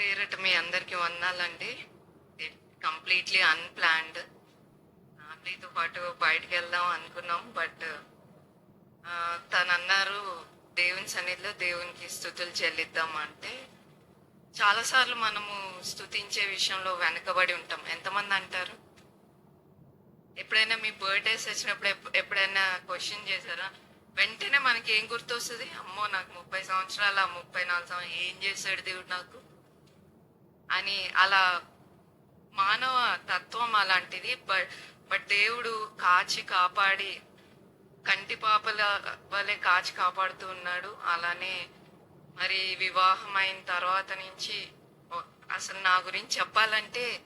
ప్రభు పేరట మీ అందరికి వందాలండి. Completely unplanned ఫ్యామిలీతో పాటు బయటకు వెళ్దాం అనుకున్నాం బట్ తను అన్నారు దేవుని సన్నిధిలో దేవునికి స్థుతులు చెల్లిద్దాం అంటే చాలాసార్లు మనము స్థుతించే విషయంలో వెనకబడి ఉంటాం. ఎంతమంది అంటారు? ఎప్పుడైనా మీ బర్త్డేస్ వచ్చినప్పుడు ఎప్పుడైనా క్వశ్చన్ చేశారా? వెంటనే మనకి ఏం గుర్తొస్తుంది? అమ్మో నాకు ముప్పై సంవత్సరాల ముప్పై నాలుగు సంవత్సరాలు ఏం చేశాడు దేవుడు నాకు? అని అలా మానవ తత్వం అలాంటిది. బట్ బట్ దేవుడు కాచి కాపాడి కంటి పాపల వలె కాచి కాపాడుతూ ఉన్నాడు. అలానే మరి వివాహం అయిన తర్వాత నుంచి అసలు నా గురించి చెప్పాలంటే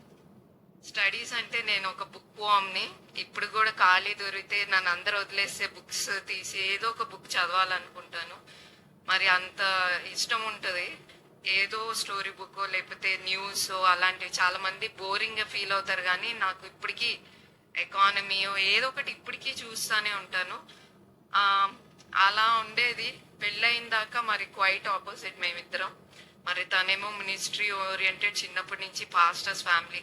స్టడీస్ అంటే నేను ఒక బుక్ వామ్ని ఇప్పుడు కూడా ఖాళీ దొరికితే నన్ను అందరు వదిలేస్తే బుక్స్ తీసి ఏదో ఒక బుక్ చదవాలనుకుంటాను. మరి అంత ఇష్టం ఉంటుంది. ఏదో స్టోరీ బుక్ లేకపోతే న్యూస్ అలాంటివి చాలా మంది బోరింగ్గా ఫీల్ అవుతారు. కానీ నాకు ఇప్పటికీ ఎకానమీయో ఏదో ఒకటి ఇప్పటికీ చూస్తానే ఉంటాను. అలా ఉండేది. పెళ్ళయిన దాకా మరి క్వైట్ ఆపోజిట్ మేమిద్దరం. మరి తనేమో మినిస్ట్రీ ఓరియంటెడ్ చిన్నప్పటి నుంచి పాస్టర్స్ ఫ్యామిలీ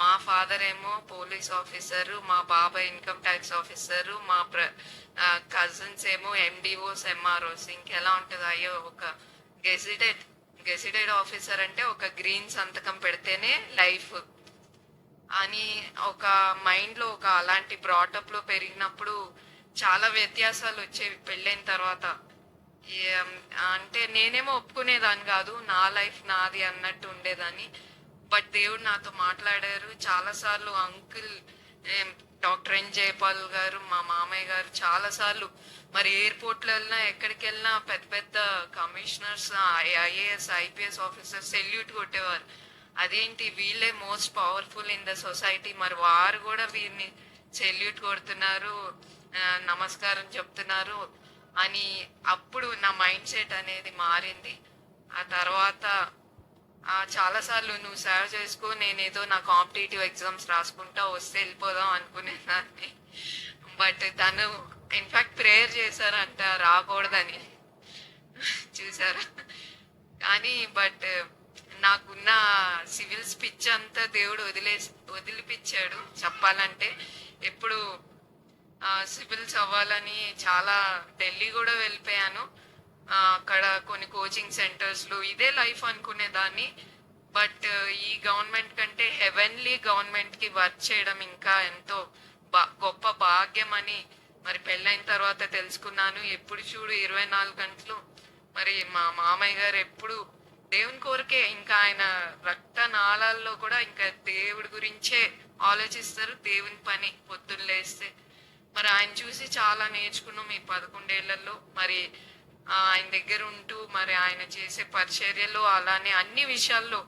మా ఫాదర్ ఏమో పోలీస్ ఆఫీసరు మా బాబాయ్ ఇన్కమ్ ట్యాక్స్ ఆఫీసర్ మా ప్ర కజిన్స్ ఏమో ఎండిఓస్ ఎంఆర్ఓస్ ఇంకెలా ఉంటుంది? అయ్యో ఒక గెజిటెడ్ గెసిడెడ్ ఆఫీసర్ అంటే ఒక గ్రీన్ సంతకం పెడితేనే లైఫ్. అని ఒక మైండ్లో ఒక అలాంటి బ్రాటప్లో పెరిగినప్పుడు చాలా వ్యత్యాసాలు వచ్చేవి పెళ్ళైన తర్వాత. అంటే నేనేమో ఒప్పుకునేదాన్ని కాదు నా లైఫ్ నాది అన్నట్టు ఉండేదాన్ని. బట్ దేవుడు నాతో మాట్లాడారు. చాలా సార్లు అంకుల్ డాక్టర్ ఎన్ జయపాల్ గారు మా మామయ్య గారు చాలా సార్లు మరి ఎయిర్పోర్ట్ వెళ్ళినా ఎక్కడికి వెళ్ళినా పెద్ద పెద్ద commissioners IAS IPS officers salute కొట్టేవారు. అదేంటి వీళ్ళే most powerful in the society. మరి వారు కూడా వీరిని సెల్యూట్ కొడుతున్నారు నమస్కారం చెప్తున్నారు అని అప్పుడు నా మైండ్ సెట్ అనేది మారింది. ఆ తర్వాత చాలాసార్లు నువ్వు సేవ చేసుకో నేనేదో నా కాంపిటేటివ్ ఎగ్జామ్స్ రాసుకుంటా వస్తే వెళ్ళిపోదాం అనుకునేదాన్ని. బట్ తను ఇన్ఫాక్ట్ ప్రేయర్ చేశారంట రాకూడదని. చూసారా? కానీ బట్ నాకున్న సివిల్ స్పిచ్ అంతా దేవుడు వదిలే వదిలిపించాడు చెప్పాలంటే ఎప్పుడు సివిల్స్ అవ్వాలని చాలా ఢిల్లీ కూడా వెళ్ళిపోయాను. అక్కడ కొన్ని కోచింగ్ సెంటర్స్లు ఇదే లైఫ్ అనుకునేదాన్ని. బట్ ఈ గవర్నమెంట్ కంటే హెవెన్లీ గవర్నమెంట్కి వర్క్ చేయడం ఇంకా ఎంతో బా- గొప్ప భాగ్యం అని మరి పెళ్ళైన తర్వాత తెలుసుకున్నాను. ఎప్పుడు చూడు ఇరవై నాలుగు గంటలు మరి మా మామయ్య గారు ఎప్పుడు దేవుని కోరికే ఇంకా ఆయన రక్త నాళాల్లో కూడా ఇంకా దేవుడి గురించే ఆలోచిస్తారు. దేవుని పని పొద్దున్న లేస్తే. మరి ఆయన చూసి చాలా నేర్చుకున్నాం ఈ పదకొండేళ్ళలో. మరి ఆయన దగ్గర ఉంటూ మరి ఆయన చేసే పరిచర్యలో అలానే అన్ని విషయాల్లో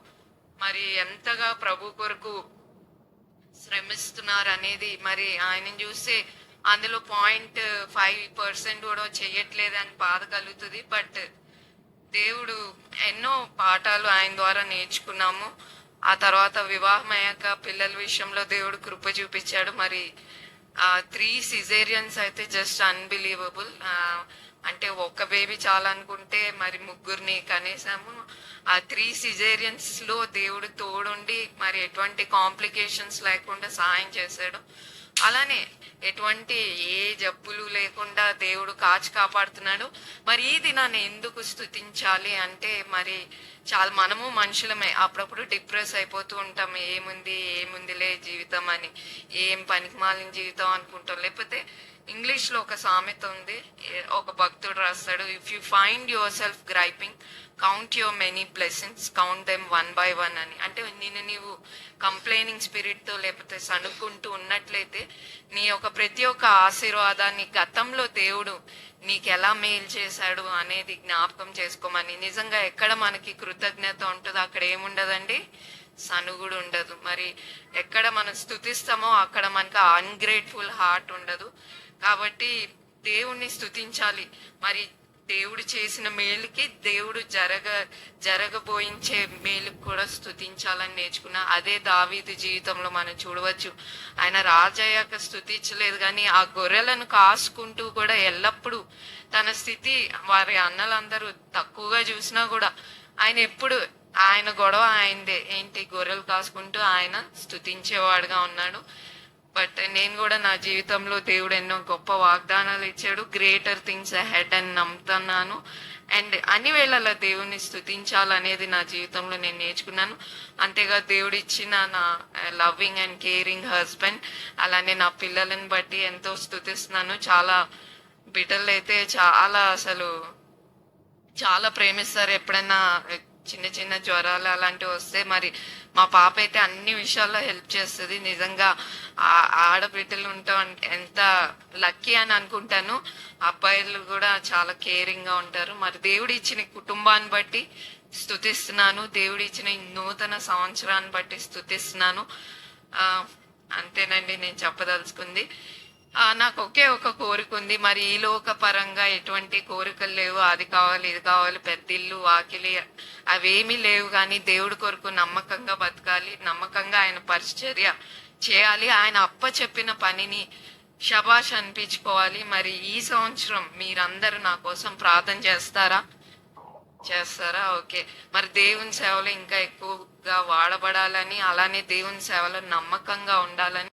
మరి ఎంతగా ప్రభు కొరకు శ్రమిస్తున్నారు అనేది మరి ఆయన చూస్తే అందులో పాయింట్ ఫైవ్ పర్సెంట్ కూడా చెయ్యట్లేదు అని బాధ కలుగుతుంది. బట్ దేవుడు ఎన్నో పాఠాలు ఆయన ద్వారా నేర్చుకున్నాము. ఆ తర్వాత వివాహం అయ్యాక పిల్లల విషయంలో దేవుడు కృప చూపించాడు. మరి త్రీ సిజేరియన్స్ అయితే జస్ట్ అన్బిలీవబుల్ ఒక్క బేబీ చాలనుకుంటే మరి ముగ్గురిని కనేసాము ఆ త్రీ సిజేరియన్స్లో దేవుడు తోడుండి మరి ఎటువంటి కాంప్లికేషన్స్ లేకుండా సహాయం చేశాడు అలానే ఎటువంటి ఏ జబ్బులు లేకుండా దేవుడు కాచి కాపాడుతున్నాడు. మరి ఈ దినాన్ని ఎందుకు స్థుతించాలి అంటే మరి చాలా మనము మనుషులమే. అప్పుడప్పుడు డిప్రెస్ అయిపోతూ ఉంటాం. ఏముంది ఏముందిలే జీవితం అని. ఏం పనికి మాలిన జీవితం అనుకుంటాం. లేకపోతే ఇంగ్లీష్లో ఒక సామెత ఉంది. ఒక భక్తుడు రాస్తాడు if you find yourself griping count your many blessings count them one by one అని. అంటే నేను నీవు కంప్లైనింగ్ స్పిరిట్తో లేకపోతే సణుక్కుంటూ ఉన్నట్లయితే నీ యొక్క ప్రతి ఒక్క ఆశీర్వాదాన్ని గతంలో దేవుడు నీకు ఎలా మేలు చేశాడు అనేది జ్ఞాపకం చేసుకోమని. నిజంగా ఎక్కడ మనకి కృతజ్ఞత ఉంటుందో అక్కడ ఏముండదండి? సనుగుడు ఉండదు. మరి ఎక్కడ మనం స్థుతిస్తామో అక్కడ మనకు అన్గ్రేట్ఫుల్ హార్ట్ ఉండదు. కాబట్టి దేవుణ్ణి స్థుతించాలి మరి దేవుడు చేసిన మేలుకి దేవుడు జరగ జరగబోయించే మేలుకు కూడా స్థుతించాలని నేర్చుకున్నా. అదే దావీదు జీవితంలో మనం చూడవచ్చు. ఆయన రాజయ్యాక స్థుతించలేదు కానీ ఆ గొర్రెలను కాసుకుంటూ కూడా ఎల్లప్పుడూ తన స్థితి వారి అన్నలందరూ తక్కువగా చూసినా కూడా ఆయన ఎప్పుడు ఆయన గొడవ ఆయనదే. ఏంటి? గొర్రెలు కాసుకుంటూ ఆయన స్థుతించేవాడుగా ఉన్నాడు. బట్ నేను కూడా నా జీవితంలో దేవుడు ఎన్నో గొప్ప వాగ్దానాలు ఇచ్చాడు. గ్రేటర్ థింగ్స్ హెడ్ అని నమ్ముతున్నాను. అండ్ అన్ని వేళల దేవుని స్తుతించాలనేది నా జీవితంలో నేను నేర్చుకున్నాను. అంతేగా దేవుడు ఇచ్చిన నా లవ్వింగ్ అండ్ కేరింగ్ హస్బెండ్ అలానే నా పిల్లలను బట్టి ఎంతో స్థుతిస్తున్నాను చాలా బిడ్డలు అయితే చాలా అసలు చాలా ప్రేమిస్తారు. ఎప్పుడైనా చిన్న చిన్న జ్వరాలు అలాంటివి వస్తే మరి మా పాప అయితే అన్ని విషయాల్లో హెల్ప్ చేస్తుంది. నిజంగా ఆ- ఆడబిడ్డలు ఉంటాం అంటే ఎంత లక్కీ అని అనుకుంటాను. అబ్బాయిలు కూడా చాలా కేరింగ్గా ఉంటారు. మరి దేవుడు ఇచ్చిన కుటుంబాన్ని బట్టి స్థుతిస్తున్నాను దేవుడు ఇచ్చిన నూతన సంవత్సరాన్ని బట్టి స్థుతిస్తున్నాను ఆ, అంతేనండి. నేను చెప్పదలుచుకుంది. నాకు ఒకే ఒక కోరిక ఉంది. మరి ఈ లోక పరంగా ఎటువంటి కోరికలు లేవు. అది కావాలి ఇది కావాలి పెద్దిల్లు వాకిలి అవేమీ లేవు. కానీ దేవుడి కొరకు నమ్మకంగా బతకాలి నమ్మకంగా ఆయన పరిచర్య చేయాలి. ఆయన అప్ప చెప్పిన పనిని శబాష్ అనిపించుకోవాలి. మరి ఈ సంవత్సరం మీరందరూ నా కోసం ప్రార్థన చేస్తారా? చేస్తారా? ఓకే. మరి దేవుని సేవలు ఇంకా ఎక్కువగా వాడబడాలని అలానే దేవుని సేవలో నమ్మకంగా ఉండాలని